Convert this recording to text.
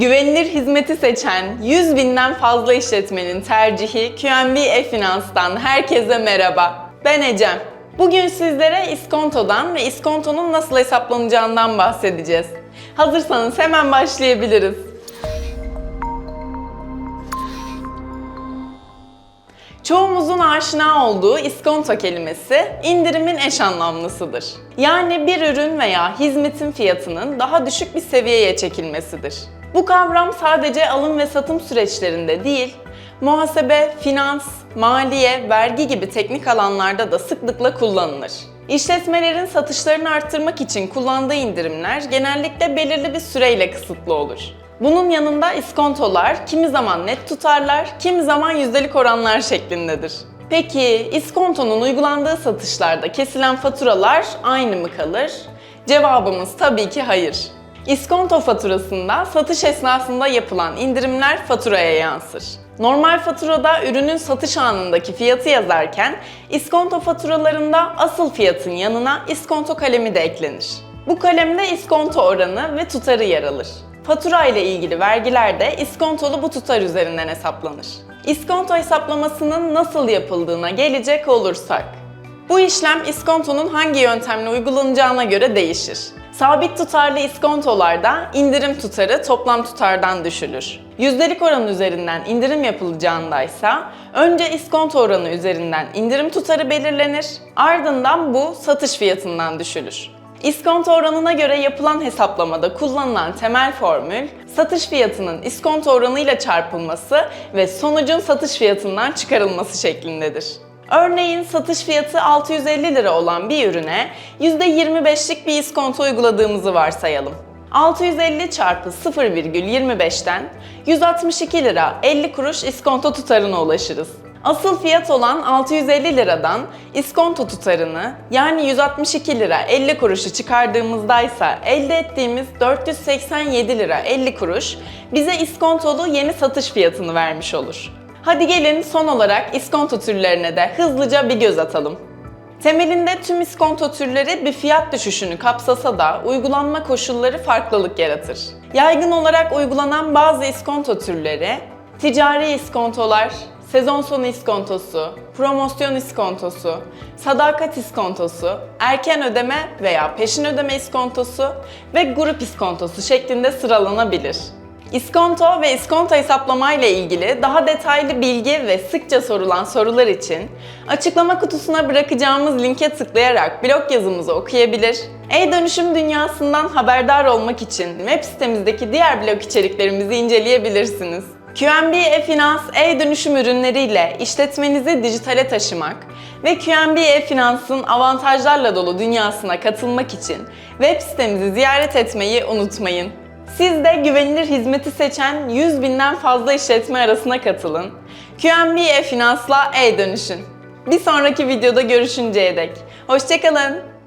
Güvenilir hizmeti seçen 100 binden fazla işletmenin tercihi QNB E-Finans'tan herkese merhaba. Ben Ecem. Bugün sizlere iskontodan ve iskontonun nasıl hesaplanacağından bahsedeceğiz. Hazırsanız hemen başlayabiliriz. Çoğumuzun aşina olduğu iskonto kelimesi indirimin eş anlamlısıdır. Yani bir ürün veya hizmetin fiyatının daha düşük bir seviyeye çekilmesidir. Bu kavram sadece alım ve satım süreçlerinde değil, muhasebe, finans, maliye, vergi gibi teknik alanlarda da sıklıkla kullanılır. İşletmelerin satışlarını arttırmak için kullandığı indirimler genellikle belirli bir süreyle kısıtlı olur. Bunun yanında iskontolar kimi zaman net tutarlar, kimi zaman yüzdelik oranlar şeklindedir. Peki iskontonun uygulandığı satışlarda kesilen faturalar aynı mı kalır? Cevabımız tabii ki hayır. İskonto faturasında satış esnasında yapılan indirimler faturaya yansır. Normal faturada ürünün satış anındaki fiyatı yazarken iskonto faturalarında asıl fiyatın yanına iskonto kalemi de eklenir. Bu kalemde iskonto oranı ve tutarı yer alır. Fatura ile ilgili vergiler de iskontolu bu tutar üzerinden hesaplanır. İskonto hesaplamasının nasıl yapıldığına gelecek olursak. Bu işlem iskontonun hangi yöntemle uygulanacağına göre değişir. Sabit tutarlı iskontolarda indirim tutarı toplam tutardan düşülür. Yüzdelik oran üzerinden indirim yapılacağındaysa önce iskonto oranı üzerinden indirim tutarı belirlenir, ardından bu satış fiyatından düşülür. İskonto oranına göre yapılan hesaplamada kullanılan temel formül, satış fiyatının iskonto oranıyla çarpılması ve sonucun satış fiyatından çıkarılması şeklindedir. Örneğin satış fiyatı 650 lira olan bir ürüne %25'lik bir iskonto uyguladığımızı varsayalım. 650 çarpı 0,25'ten 162 lira 50 kuruş iskonto tutarına ulaşırız. Asıl fiyat olan 650 liradan iskonto tutarını yani 162 lira 50 kuruşu çıkardığımızda ise elde ettiğimiz 487 lira 50 kuruş bize iskontolu yeni satış fiyatını vermiş olur. Hadi gelin son olarak iskonto türlerine de hızlıca bir göz atalım. Temelinde tüm iskonto türleri bir fiyat düşüşünü kapsasa da uygulanma koşulları farklılık yaratır. Yaygın olarak uygulanan bazı iskonto türleri ticari iskontolar, sezon sonu iskontosu, promosyon iskontosu, sadakat iskontosu, erken ödeme veya peşin ödeme iskontosu ve grup iskontosu şeklinde sıralanabilir. İskonto ve iskonto hesaplama ile ilgili daha detaylı bilgi ve sıkça sorulan sorular için açıklama kutusuna bırakacağımız linke tıklayarak blog yazımızı okuyabilir, e-dönüşüm dünyasından haberdar olmak için web sitemizdeki diğer blog içeriklerimizi inceleyebilirsiniz. QNB e-Finans e-dönüşüm ürünleriyle işletmenizi dijitale taşımak ve QNB e-Finans'ın avantajlarla dolu dünyasına katılmak için web sitemizi ziyaret etmeyi unutmayın. Siz de güvenilir hizmeti seçen 100 binden fazla işletme arasına katılın. QNB e-Finans'la e-dönüşün. Bir sonraki videoda görüşünceye dek. Hoşçakalın.